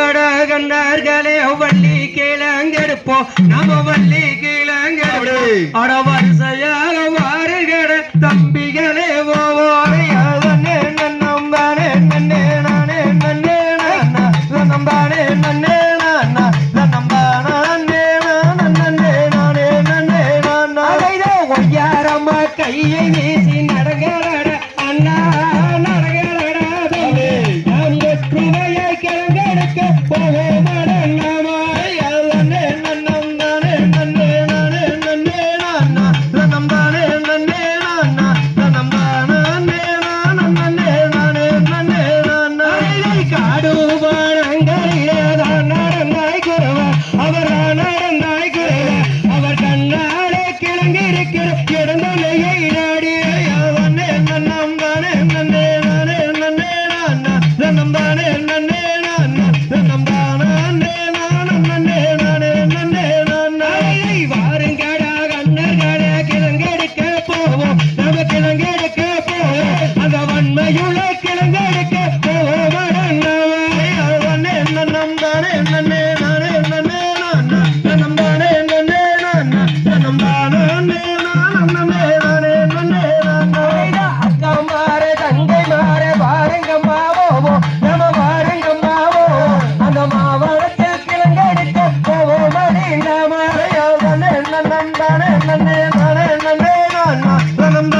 கண்டார்களே வள்ளி கிழங்கெடுப்போம் நம்ம வள்ளி கிழங்கெடு அட வரிசையாக வாருகிற தம்பிகளே Ramba.